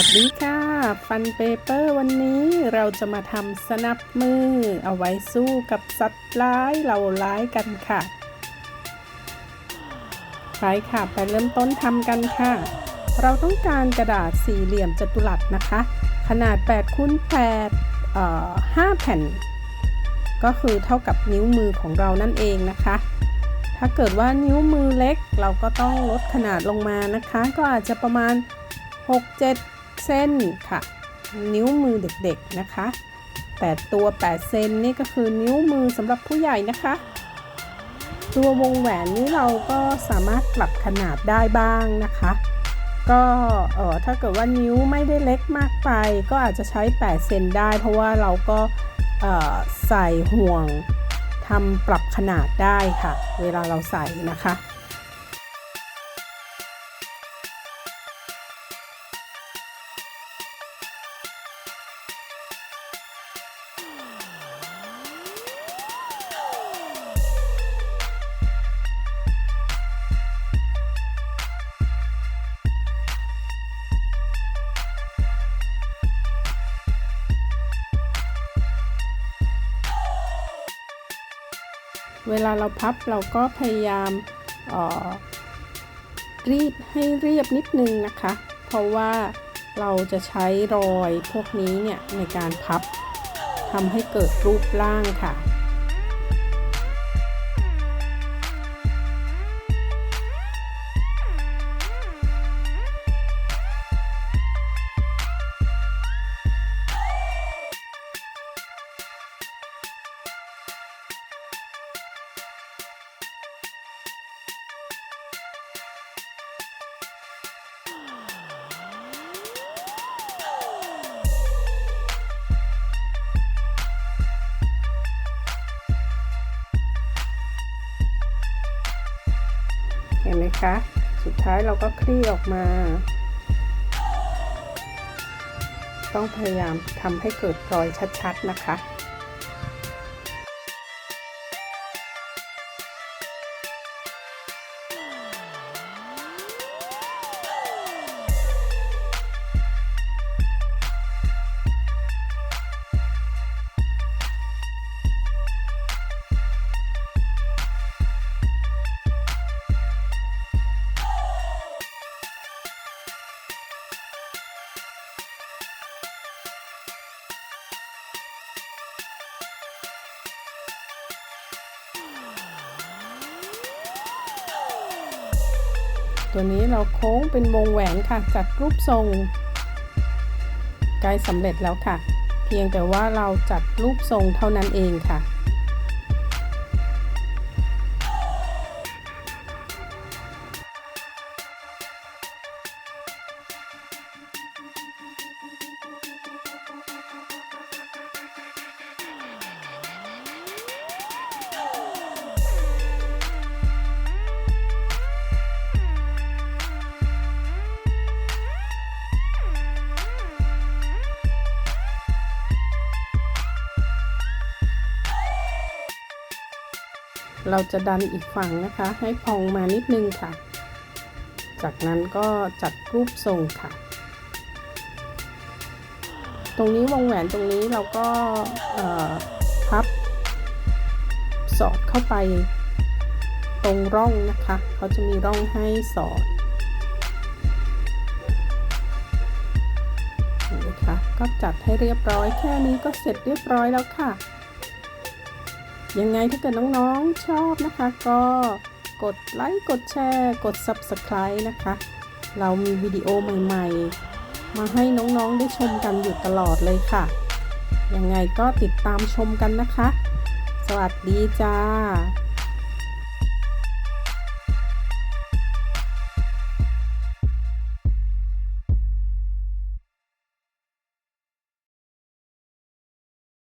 วัสดีค่ะ ฟันเปเปอร์วันนี้เราจะมาทำสนับมือ เอาไว้สู้กับสัตว์ร้ายเราร้ายกันค่ะ ไปค่ะ ไปเริ่มต้นทำกันค่ะ เราต้องการกระดาษสี่เหลี่ยมจัตุรัสนะคะ ขนาด8คูณ8เอ่อ5แผ่น ก็คือเท่ากับนิ้วมือของเรานั่นเองนะคะ ถ้าเกิดว่านิ้วมือเล็กเราก็ต้องลดขนาดลงมานะคะ ก็อาจจะประมาณ6-7 เส้นค่ะ นิ้วมือเด็กๆนะคะแต่ตัว8เซนนี่ก็คือนิ้วมือสำหรับผู้ใหญ่นะคะ ตัววงแหวนนี้เราก็สามารถปรับขนาดได้บ้างนะคะ ก็เออถ้าเกิดว่านิ้วไม่ได้เล็กมากไป ก็อาจจะใช้8เซนได้ เพราะว่าเราก็ใส่ห่วงทำปรับขนาดได้ค่ะ เวลาเราใส่นะคะ เวลาเราพับเราก็พยายามรีบให้เรียบนิดนึงนะคะ เพราะว่าเราจะใช้รอยพวกนี้เนี่ยในการพับทำให้เกิดรูปร่างค่ะ ห็นไหมคะ สุดท้ายเราก็คลี่ออกมา ต้องพยายามทำให้เกิดรอยชัดๆนะคะ ตัวนี้เราโค้งเป็นวงแหวนค่ะ จัดรูปทรงใกล้สำเร็จแล้วค่ะ เพียงแต่ว่าเราจัดรูปทรงเท่านั้นเองค่ะ เราจะดันอีกฝั่งนะคะ ให้พองมานิดนึงค่ะ จากนั้นก็จัดรูปทรงค่ะ ตรงนี้วงแหวนตรงนี้เราก็พับ สอดเข้าไปตรงร่องนะคะ เขาจะมีร่องให้สอดนะคะก็จัดให้เรียบร้อยแค่นี้ก็เสร็จเรียบร้อยแล้วค่ะ ยังไงถ้าเกิดน้องๆชอบนะคะ ก็กดไลค์กดแชร์กด Subscribe นะคะ เรามีวิดีโอใหม่ๆ มาให้น้องๆได้ชมกันอยู่ตลอดเลยค่ะ ยังไงก็ติดตามชมกันนะคะ สวัสดีจ้า